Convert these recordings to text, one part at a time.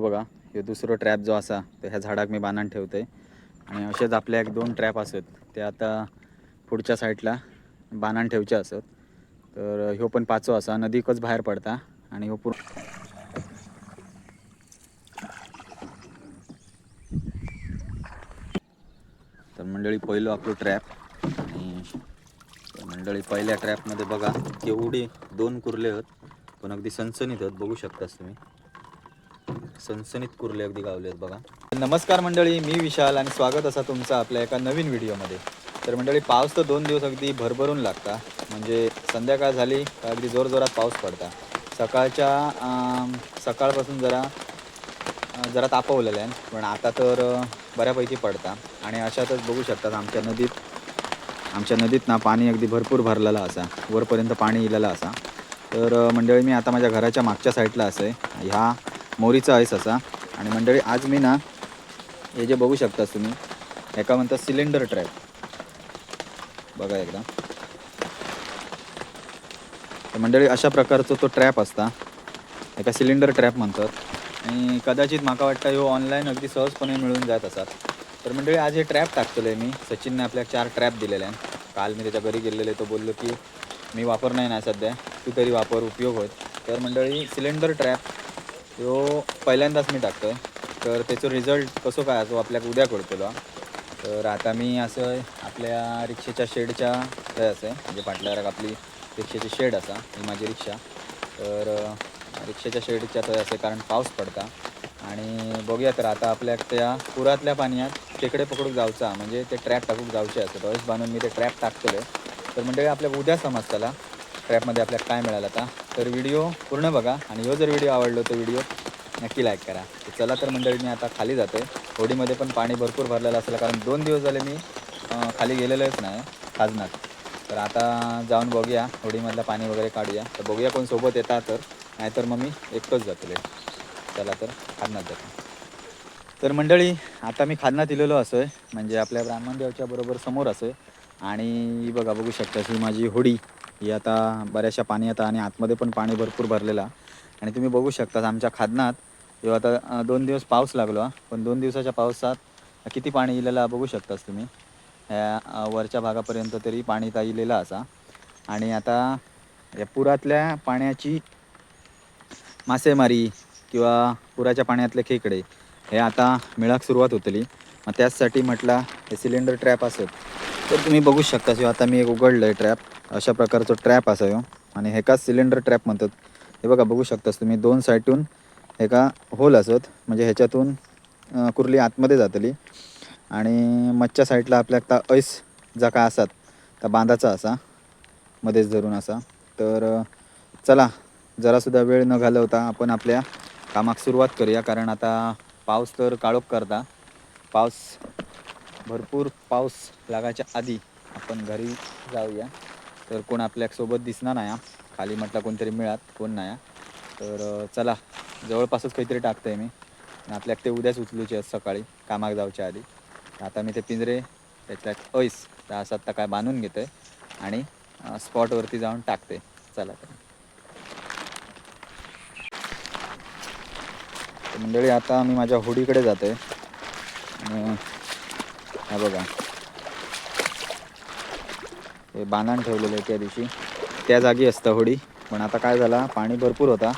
बघा हे दुसरं ट्रॅप जो असा तर ह्या झाडाक मी बांधून ठेवते आणि असेच आपल्या एक दोन ट्रॅप असत ते आता पुढच्या साईडला बांधून ठेवचे असत. तर ह्यो पण पाचो असा नदीकच बाहेर पडता आणि ह्यो पूर्ण तर मंडळी पहिलो आपलो ट्रॅप आणि मंडळी पहिल्या ट्रॅपमध्ये बघा केवढे दोन कुर्ले आहेत पण अगदी सनसनीत आहेत बघू शकतास तुम्ही. सनसनीत कुर्ले अगदी गावले आहेत बघा. नमस्कार मंडळी मी विशाल आणि स्वागत असा तुमचा आपल्या एका नवीन व्हिडिओमध्ये. तर मंडळी पाऊस तर दोन दिवस अगदी भरभरून लागता. म्हणजे संध्याकाळ झाली का अगदी जोरजोरात पाऊस पडता. सकाळच्या सकाळपासून जरा जरा तापवलेलं आहे पण आता तर बऱ्यापैकी पडता. आणि अशातच बघू शकतात आमच्या नदीत आमच्या नदीत ना पाणी अगदी भरपूर भरलेलं असा. वरपर्यंत पाणी इलेलं असा. तर मंडळी मी आता माझ्या घराच्या मागच्या साईडला असं. आहे ह्या मोरीचा आईस असा. आणि मंडळी आज मी ना हे जे बघू शकता तुम्ही एका म्हणतात सिलेंडर ट्रॅप बघा एकदा. तर मंडळी अशा प्रकारचा तो ट्रॅप असता. एका सिलेंडर ट्रॅप म्हणतात. आणि कदाचित माका वाटतं ह्यो ऑनलाईन अगदी सहजपणे मिळून जात असतात तर मंडळी आज हे ट्रॅप टाकतले मी. सचिनने आपल्या चार ट्रॅप दिलेले आहे काल मी त्याच्या घरी गेलेले तो बोललो की मी वापर नाही ना सध्या. तू तरी वापर उपयोग होत. तर मंडळी सिलेंडर ट्रॅप ह्यो पहिल्यांदाच मी टाकतोय. तर त्याचं रिझल्ट कसं काय तो आपल्याक उद्या कळतलो तर आता मी असं आपल्या रिक्षेच्या शेडच्या थंय असं आहे म्हणजे पाटल्यावर आपली रिक्षेची शेड असा ही माझी रिक्षा. तर रिक्षेच्या शेडच्या थंय असे कारण पाऊस पडता. आणि बघूया तर आता आपल्या त्या पुरातल्या पाण्यात टेकडे पकडूक जावचा म्हणजे ते ट्रॅप टाकूक जावचे असं. तळस बांधून मी ते ट्रॅप टाकतले तर म्हणजे आपल्या उद्या समजताला ट्रॅपमध्ये आपल्याला काय मिळालं आता? तर व्हिडिओ पूर्ण बघा. आणि ह्यो जर व्हिडिओ आवडलो तर व्हिडिओ नक्की लाईक करा. चला तर मंडळी मी आता खाली जातो होडीमध्ये पण पाणी भरपूर भरलेलं असेल कारण दोन दिवस झाले मी खाली गेलेलोच नाही खाजनात. तर आता जाऊन बघूया होडीमधलं पाणी वगैरे काढूया. तर बघूया कोण सोबत येतात तर. नाहीतर मग मी एकटंच जातले चला तर खाजनात जातो. तर मंडळी आता मी खाजनात इलेलो आहे म्हणजे आपल्या ब्राह्मण देवच्या बरोबर समोर आहे आणि ही बघा बघू शकता ही माझी होडी. ही आता बऱ्याचशा पाणी आता आणि आतमध्ये पण पाणी भरपूर भरलेला आणि तुम्ही बघू शकता आमच्या खादनात जेव्हा आता दोन दिवस पाऊस लागलो पण दोन दिवसाच्या पावसात किती पाणी इलेलं बघू शकतास तुम्ही. ह्या वरच्या भागापर्यंत तरी पाणी आता इलेलं असा. आणि आता या पुरातल्या पाण्याची मासेमारी किंवा पुराच्या पाण्यातले खेकडे हे आता मिळाक सुरुवात होतली. मग त्याचसाठी म्हटला हे सिलेंडर ट्रॅप असत तर तुम्ही बघू शकता किंवा आता मी एक उघडलं आहे ट्रॅप अशा प्रकारचं ट्रॅप असा आणि हेकाच सिलेंडर ट्रॅप म्हणतात? हे बघा बघू शकतास तुम्ही दोन साईडून एका होल असत. म्हणजे ह्याच्यातून कुर्ली आतमध्ये जातली. आणि मच्छ्या साईडला आपल्या आता ऐस जा काय असतात त्या बांधाचा असा मध्येच धरून असा. तर चला जरासुद्धा वेळ न घालवता आपण आपल्या कामाक सुरुवात करूया. कारण आता पाऊस तर काळोख करता. पाऊस भरपूर पाऊस लागायच्या आधी आपण घरी जाऊया. तर कोण आपल्यासोबत दिसणार नाही हा. खाली म्हटलं कोणतरी मिळात कोण नाही हा. तर चला जवळपासच काहीतरी टाकतंय मी. आपल्याक ते उद्याच उचलूचे आहेत सकाळी कामाक जाऊच्या आधी. आता मी ते पिंजरे त्याच्यात ऐस दहा असं आता काय बांधून घेतोय. आणि स्पॉटवरती जाऊन टाकते चला तर. मंडळी आता मी माझ्या होडीकडे जातोय. आहे हा बघा. हे बांधण ठेवलेलं आहे त्या दिवशी. त्या जागी असतं होडी. पण आता काय झाला पाणी भरपूर होता.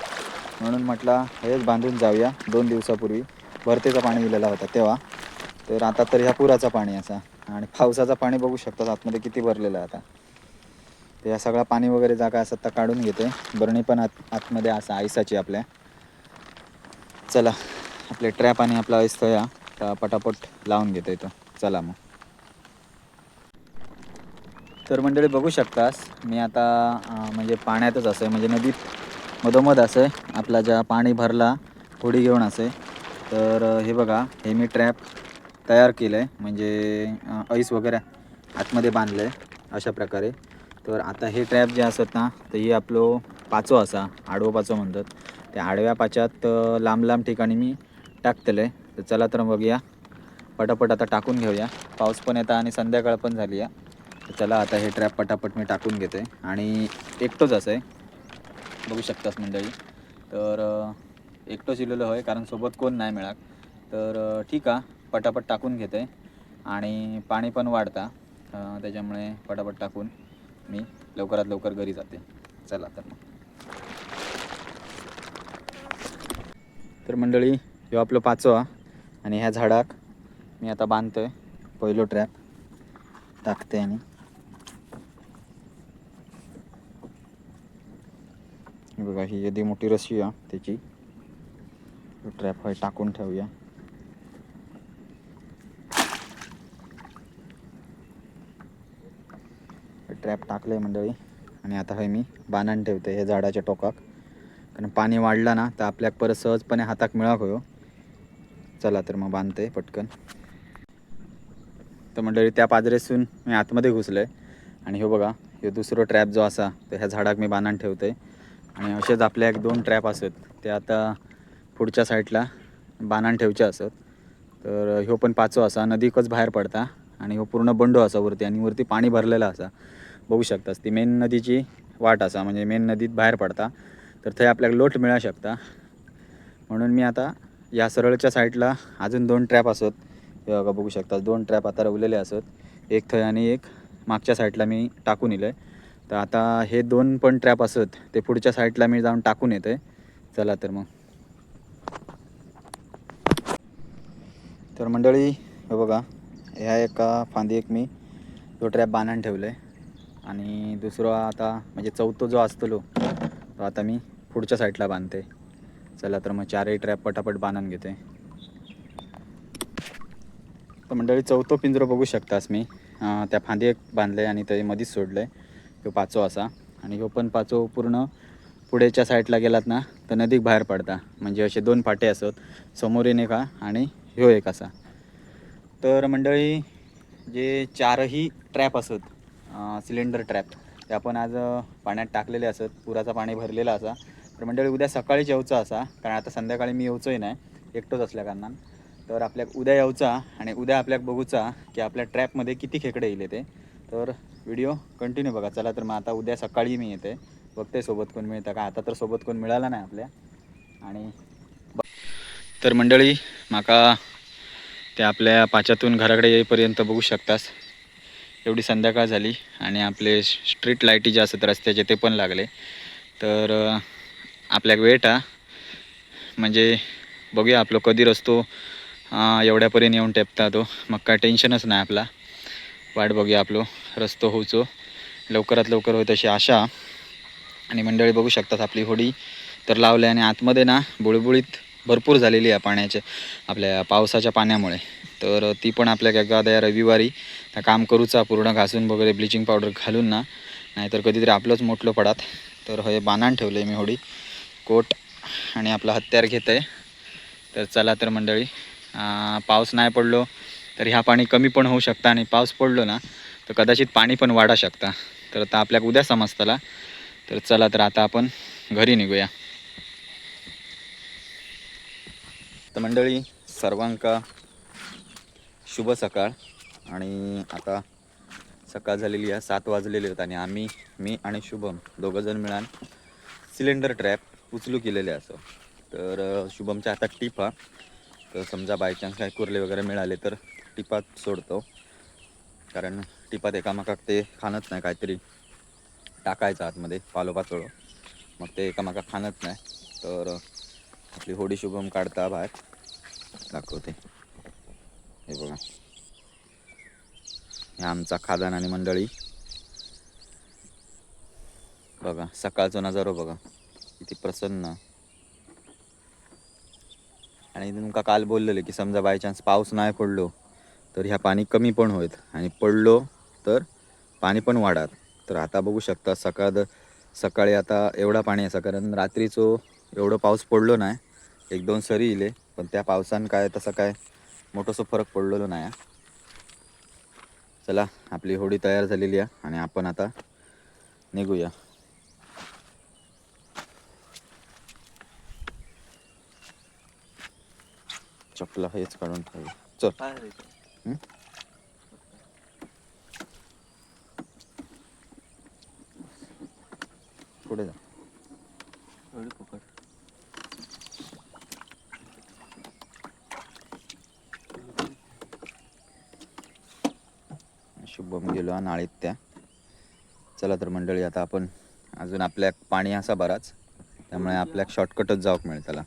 म्हणून म्हटला हेच बांधून जाऊया. दोन दिवसापूर्वी भरतेचं पाणी दिलेला होता तेव्हा. तर आता तर ह्या पुराचा पाणी असा. आणि पावसाचं पाणी बघू शकतात आतमध्ये किती भरलेलं आहे आता. तर या सगळा पाणी वगैरे जागा असतात तर काढून घेते बरणी पण आत आतमध्ये असं आयसाची आपल्या. चला आपले ट्रॅप आणि आपला ऐसतो या आता पटापट लावून घेतो तो. चला मग. तर मंडळी बघू शकतास मी आता म्हणजे पाण्यातच असं आहे. म्हणजे नदीत मधोमध असं आहे. आपला ज्या पाणी भरला होडी घेऊन असे तर हे बघा हे मी ट्रॅप तयार केलं आहे म्हणजे ऐस वगैरे आतमध्ये बांधलं आहे अशा प्रकारे. तर आता हे ट्रॅप जे असत ना तर ही आपलो पाचो असा आडवो पाचो म्हणतात. त्या आडव्या पाच्यात लांब लांब ठिकाणी मी टाकतलं आहे तर चला तर बघूया पटापट आता टाकून घेऊया. पाऊस पण येता आणि संध्याकाळ पण झाली आहे. तर चला आता हे ट्रॅप पटापट मी टाकून घेते. आणि एकटोच असं आहे. बघू शकतास मंडळी. तर एकटोच इलेलो होय कारण सोबत कोण नाही मिळाक. तर ठीक आहे. पटापट टाकून घेते. आणि पाणी पण वाढता. त्याच्यामुळे पटापट टाकून मी लवकरात लवकर घरी जाते. चला तर मग. तर मंडळी ह्यो आपलं पाचवा. आणि ह्या झाडाक मी आता बांधतोय पहिलो ट्रॅप टाकते आणि. बघा ही यदी मोठी रशी आहे त्याची. ट्रॅप हय टाकून ठेवूया. ट्रॅप टाकलंय मंडळी. आणि आता हे मी बांधून ठेवते हे झाडाच्या टोकाक. कारण पाणी वाढलं ना तर आपल्याक परत सहजपणे हाताक मिळाक होयो. चला तर मग बांधते पटकन. तर मंडळी त्या पाजरेसून मी आतमध्ये घुसलंय. आणि हे बघा हे दुसरो ट्रॅप जो असा तर ह्या झाडाक मी बांधून ठेवते आणि असेच आपल्या एक दोन ट्रॅप असत ते आता पुढच्या साईडला बांधून ठेवचे असत. तर ह्यो पण पाचो असा नदीकच बाहेर पडता. आणि ह्यो पूर्ण बंडो असा वरती आणि वरती पाणी भरलेलं असा. बघू शकतास ती मेन नदीची वाट असा म्हणजे मेन नदीत बाहेर पडता. तर थंय आपल्याला लोट मिळा शकता. म्हणून मी आता या सरळच्या साईडला अजून दोन ट्रॅप असत. हे बघा बघू शकता दोन ट्रॅप आता रवलेले असत. एक थंय आणि एक मागच्या साईडला मी टाकून इलं तर आता हे दोन पण ट्रॅप असत ते पुढच्या साईडला मी जाऊन टाकून येते चला तर मग. तर मंडळी हे बघा ह्या एका फांदी एक मी तो ट्रॅप बांधून ठेवलं आहे आणि दुसरा आता म्हणजे चौथो जो असतो तो आता मी पुढच्या साईडला बांधते चला तर मग चारही ट्रॅप पटापट बांधून घेते. तर मंडळी चौथो पिंजरो बघू शकतास मी. त्या फांदी एक बांधले आणि ते मधीच सोडलं आहे ह्यो पाचो असा. आणि ह्यो पण पाचो पूर्ण पुढेच्या साईडला गेलात ना तर नदीक बाहेर पडता. म्हणजे असे दोन फाटे असत. समोरीन एक आणि ह्यो एक असा. तर मंडळी जे चारही ट्रॅप असत सिलेंडर ट्रॅप ते आपण आज पाण्यात टाकलेले असत. पुराचा पाणी भरलेला असा. तर मंडळी उद्या सकाळीच येऊचा असा कारण आता संध्याकाळी मी येऊचोही नाही एकटोच असल्या कारणान. तर आपल्याक उद्या यायचा आणि उद्या आपल्याक बघूचा की आपल्या ट्रॅपमध्ये किती खेकडे येईल ते तर व्हिडिओ कंटिन्यू बघा. चला तर मग आता उद्या सकाळी मी येते. बघते सोबत कोण मिळतं का. आता तर सोबत कोण मिळाला नाही आपल्या. आणि तर मंडळी माका ते आपल्या पाच्यातून घराकडे येईपर्यंत बघू शकतास. एवढी संध्याकाळ झाली आणि आपले स्ट्रीट लाईटी जे असतात रस्त्याचे ते पण लागले. तर आपल्याक वेट हा म्हणजे बघूया आपलं कधी रस्तो एवढ्यापर्यंत येऊन टेपता तो. मग काय टेन्शनच नाही आपला. वाट बघूया आपलो रस्तो होऊचो. लवकरात लवकर होईल अशी आशा. आणि मंडळी बघू शकतात आपली होडी. तर लावली आणि आतमध्ये ना बुळबुळीत भरपूर झालेली आहे पाण्याच्या आपल्या पावसाच्या पाण्यामुळे. तर ती पण आपल्या एखाद्या रविवारी. त्या काम करूचा पूर्ण घासून वगैरे ब्लिचिंग पावडर घालून ना. नाहीतर कधीतरी आपलंच मोठलं पडात. तर हे बांधान ठेवलं आहे मी होडी. कोट आणि आपलं हत्यार घेत आहे. तर चला तर मंडळी पाऊस नाही पडलो तर ह्या पाणी कमी पण होऊ शकता आणि पाऊस पडलो ना तर कदाचित पाणी पण वाढा शकता. तर आता आपल्याक उद्या समजताला. तर चला तर आता आपण घरी निघूया. तर मंडळी सर्वांका शुभ सकाळ आणि आता सकाळ झालेली आहे सात वाजलेली आहेत आणि आम्ही मी आणि शुभम दोघंजण मिळाल सिलेंडर ट्रॅप उचलू केलेले असं. तर शुभमच्या हातात टीप. हा तर समजा बायचान्स काय कुर्ले वगैरे मिळाले तर टिपात सोडतो. कारण टिपात एकामेकाक ते खाणत नाही काहीतरी टाकायचं आतमध्ये पालोपाचोळं मग ते एकामेका खाणत नाही. तर आपली होडी शुभम काढता बाहेर. दाखवते. हे बघा. हे आमचा खादान आणि मंडळी. बघा सकाळचा नजारो बघा. किती प्रसन्न. आणि तुमका काल बोललेलं की समजा बाय चान्स पाऊस नाही पडलो तर ह्या पाणी कमी पण होत आणि पडलो तर पाणी पण वाढात तर आता बघू शकता सकाळ सकाळी आता एवढा पाणी असा कारण रात्रीचो एवढं पाऊस पडलो नाही. एक दोन सरी इले पण त्या पावसानं काय तसा काय मोठासा फरक पडलेलो नाही. हा. चला आपली होडी तयार झालेली आहे आणि आपण आता निघूया. चपला हेच काढून ठेव. चल. पुढे जा. शुभम गेलो आणि आळीत त्या. चला तर मंडळी आता आपण अजून आपल्याक पाणी असा बराच. त्यामुळे आपल्याक शॉर्टकटच जाऊक मिळेल त्याला.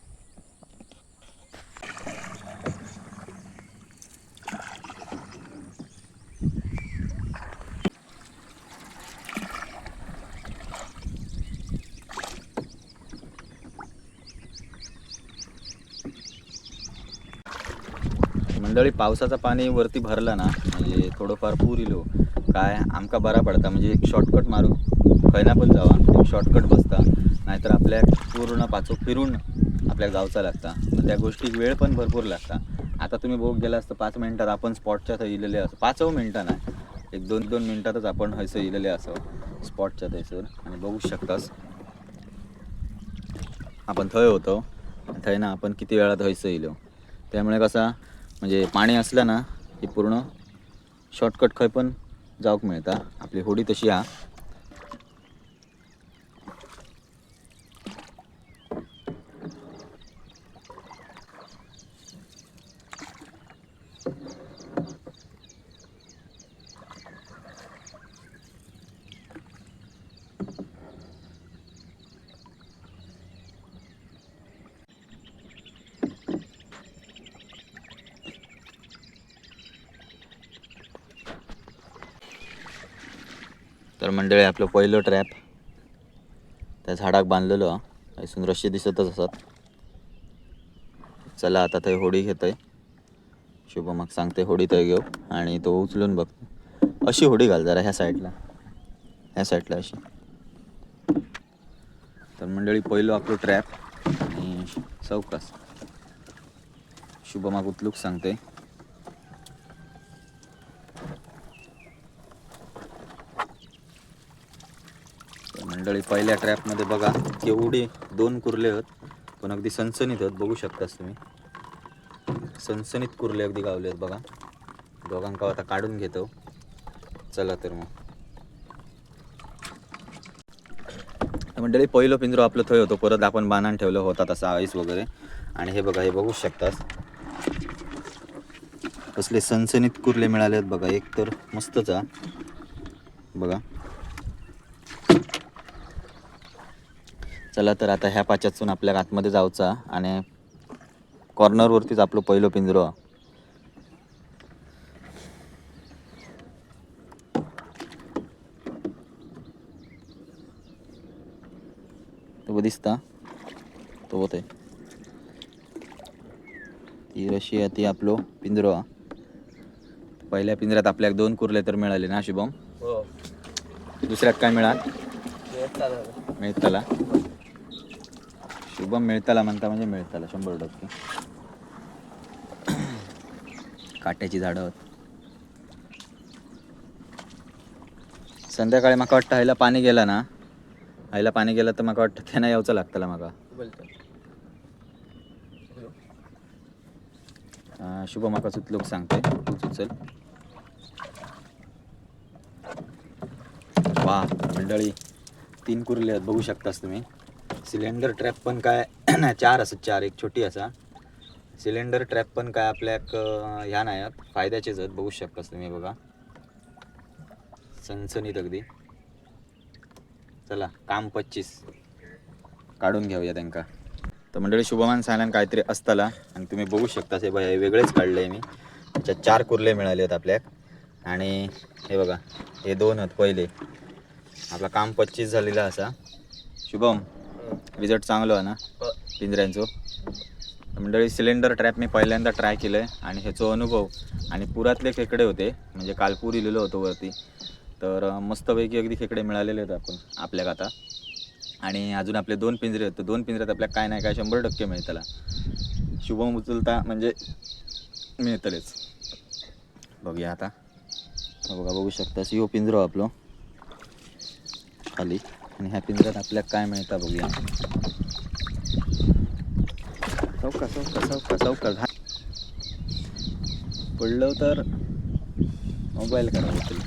मंडळी पावसाचं पाणी वरती भरलं ना म्हणजे थोडंफार पूर इलो हो. काय आमका बरा पडता म्हणजे एक शॉर्टकट मारू. खैना पण जावा एक शॉर्टकट बसता. नाहीतर आपल्या पूर्ण पाचो फिरून आपल्या जावचा लागता. मग त्या गोष्टीक वेळ पण भरपूर लागता. आता तुम्ही बघ गेला असतं पाच मिनिटात आपण स्पॉटच्या थंय इलेले असो. पाच मिनिटं नाही. एक दोन दोन मिनिटातच आपण हयसं इलेले असो स्पॉटच्या थंयसर आणि बघू शकतास. आपण थंय होतो. थंय ना आपण किती वेळात हयसं इलो. त्यामुळे कसा म्हणजे पाणी असलं ना की पूर्ण शॉर्टकट खंय पण जावंक मेळटा आपली होडी तशी हा. तर मंडळी आपलं पहिलं ट्रॅप त्या झाडाक बांधलेलो. हा थंयसून रशी दिसतच असत चला आता थंय होडी घेतय. शुभमाक सांगते होडी थंय घेऊ. आणि तो उचलून बघ. अशी होडी घाल जरा ह्या साईडला ह्या साईडला अशी. तर मंडळी पहिलं आपलं ट्रॅप आणि चौकास. शुभमाक उचलूक सांगते तर मंडळी पहिल्या ट्रॅपमध्ये बघा केवढी दोन कुर्ले आहेत पण अगदी सनसनीत आहेत बघू शकतास तुम्ही. सनसनीत कुर्ले अगदी गावले आहेत बघा. दोघांका आता काढून घेतो. चला तर मग. मंडळी पहिलं पिंजरो आपलं थोय होतो परत आपण बांधान ठेवलं होता तसा आईस वगैरे. आणि हे बघा हे बघू शकतास. कसले सनसनीत कुर्ले मिळाले आहेत बघा एक तर मस्तच आहे. बघा. चला तर आता ह्या पाच्यातून आपल्या आतमध्ये जाऊचा आणि कॉर्नरवरतीच आपलं पहिलं पिंजरो. तो दिसता? तो होत आहे ती रशी आहे ती आपलो पिंजरो. हा पहिल्या पिंजऱ्यात आपल्याक दोन कुर्ले तर मिळाले ना शुभम? हो. दुसऱ्यात काय मिळाल? मिळतला शुभम मिळताला म्हणता म्हणजे मिळतला शंभर टक्के. काट्याची झाडं आहेत संध्याकाळी म्हाका वाटतं हायला पाणी गेला ना हायला पाणी गेलं तर म्हाका वाटतं त्यांना यावचं लागतला म्हाका शुभ म्हाका सुचलोक सांगते तू सुचल. वा मंडळी तीन कुर्ले आहेत बघू शकतास तुम्ही. सिलेंडर ट्रॅप पण काय नाही चार असत चार एक छोटी असा. सिलेंडर ट्रॅप पण काय आपल्याक ह्या नाही आहेत फायद्याचेच आहेत बघू शकतास तुम्ही बघा. सनसनीत अगदी. चला काम पच्चीस. काढून घेऊया त्यांका. तर मंडळी शुभमान सांगल्यान काहीतरी असताला आणि तुम्ही बघू शकता हे बघा हे वेगळेच काढले मी. त्याच्यात चार कुर्ले मिळाले आहेत आपल्याक आणि हे बघा हे दोन आहेत पहिले. आपला काम पच्चीस झालेला असा. शुभम. रिझल्ट चांगलो आहे ना? हो. पिंजऱ्यांचो. मंडळी सिलेंडर ट्रॅप मी पहिल्यांदा ट्राय केलं आहे आणि ह्याचो अनुभव आणि पुरातले खेकडे होते म्हणजे काल पूर इलेलो होतो वरती. तर मस्तपैकी अगदी खेकडे मिळालेले आहेत आपण आपल्याक आता. आणि अजून आपले दोन पिंजरे आहेत. तर दोन पिंजऱ्यात आपल्याला काय नाही काय शंभर टक्के मिळतला शुभम उचलता म्हणजे मिळतलेच. बघूया आता. बघा बघू शकता यो पिंजरो आपलो. खाली. आणि ह्या पिंजऱ्यात आपल्याला काय मिळतं बघूया. चौका चौका चौका चौका घा. पडलं तर मोबाईल करा उचल.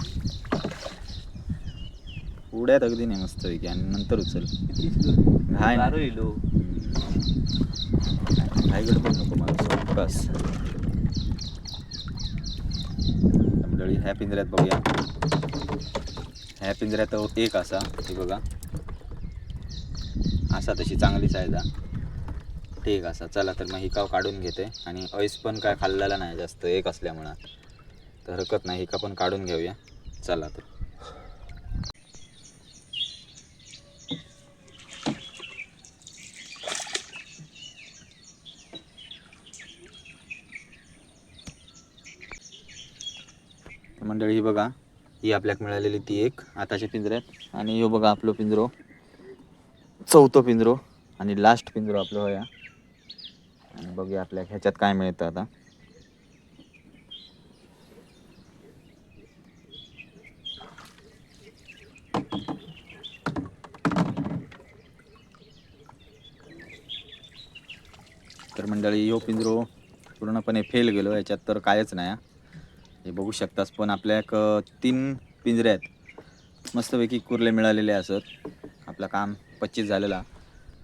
उड्यात अगदी नाही मस्त पैकी आणि नंतर उचल. घाय घाईगड पण नको मला चौकास मंडळी ह्या पिंजऱ्यात बघूया. ह्या पिंजऱ्यात एक असा हे बघा. असा तशी चांगलीच आहे दा ठीक असा. चला तर मग हिकाव काढून घेते. आणि ऐस पण काय खाल्लेला नाही जास्त. एक असल्यामुळं. तर हरकत नाही. हिका पण काढून घेऊया. चला तर. मंडळी ही बघा. ही आपल्याक मिळालेली ती एक आताच्या पिंजऱ्यात. आणि यो बघा आपलं पिंजरो. चौथं पिंजरो आणि लास्ट पिंजरो आपलं होया. आणि बघूया आपल्या ह्याच्यात काय मिळतं आता. तर मंडळी यो पिंजरो पूर्णपणे फेल गेलो याच्यात तर कायच नाही हे. बघू शकतास पण आपल्या एक तीन पिंजऱ्यात आहेत. मस्तपैकी कुर्ले मिळालेले असत. आपलं काम पच्चीस झालेला.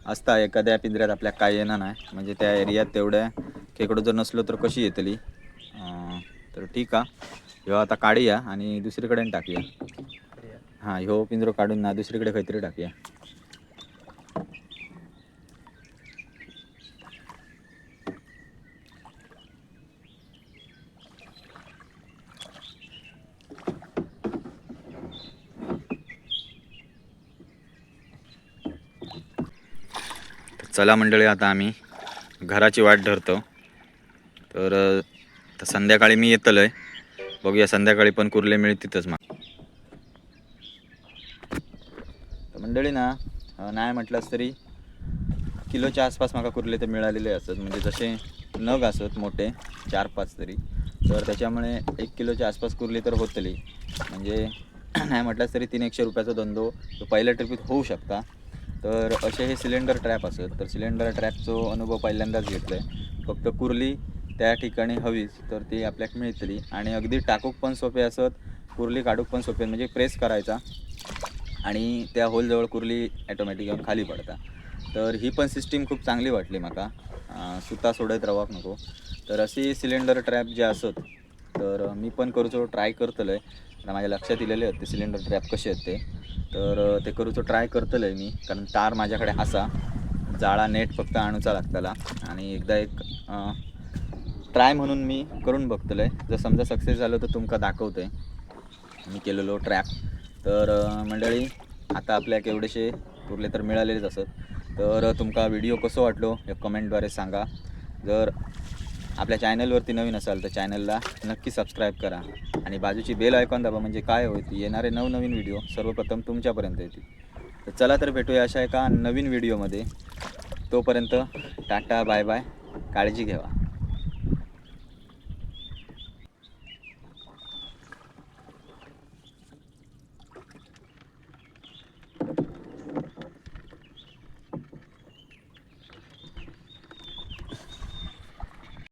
असता एखाद्या पिंजऱ्यात आपल्या काय येणार नाही. म्हणजे त्या एरियात तेवढ्या खेकडं जर नसलो तर कशी येतली? तर ठीक आहे. ह्यो आता काढूया आणि दुसरीकडे टाकूया. हां ह्यो पिंजरो काढून ना दुसरीकडे काहीतरी टाकूया तर चला मंडळी आता आम्ही घराची वाट धरतो. तर संध्याकाळी मी येतलो आहे बघूया संध्याकाळी पण कुर्ले मिळतीलच मग. मंडळी ना नाही म्हटलंच तरी किलोच्या आसपास माका कुर्ले तर मिळालेले असत. म्हणजे जसे नग असत मोठे चार पाच तरी. तर त्याच्यामुळे एक किलोच्या आसपास कुर्ली तर होतली. म्हणजे नाही म्हटलंच तरी तीन एकशे रुपयाचा धंदो तो पहिल्या ट्रिपीत होऊ शकता. तर असे हे सिलेंडर ट्रॅप असत तर सिलेंडर ट्रॅपचो अनुभव पहिल्यांदाच घेतला आहे फक्त कुर्ली त्या ठिकाणी हवीच तर ती आपल्याक मिळतली. आणि अगदी टाकूक पण सोपे असत कुर्ली काढूक पण सोपे म्हणजे प्रेस करायचा. आणि त्या होलजवळ कुर्ली ॲटोमॅटिक येऊन खाली पडता. तर ही पण सिस्टीम खूप चांगली वाटली म्हाका सुता सोडत रावक नको. तर अशी सिलेंडर ट्रॅप जे असत तर मी पण करूचो ट्राय करतलो आता माझ्या लक्षात दिलेले होते सिलेंडर ट्रॅप कसे होते तर ते करूचो ट्राय करतलो आहे मी कारण तार माझ्याकडे असा जाळा नेट फक्त आणूचा लागतला. आणि एकदा एक ट्राय म्हणून मी करून बघतलं आहे जर समजा सक्सेस झालं तर तुमका दाखवतो आहे मी केलेलो ट्रॅप तर मंडळी आता आपल्याक एवढेशे उरले तर मिळालेलेच असत. तर तुमका व्हिडिओ कसो वाटलो हे कमेंटद्वारे सांगा. जर आपल्या चॅनलवरती नवीन असाल तर चॅनलला नक्की सबस्क्राईब करा. आणि बाजूची बेल आयकॉन दाबा म्हणजे काय होती येणारे नवनवीन व्हिडिओ सर्वप्रथम तुमच्यापर्यंत येतील. तर चला तर भेटूया अशा एका नवीन व्हिडिओमध्ये तोपर्यंत टाटा बाय बाय काळजी घ्यावा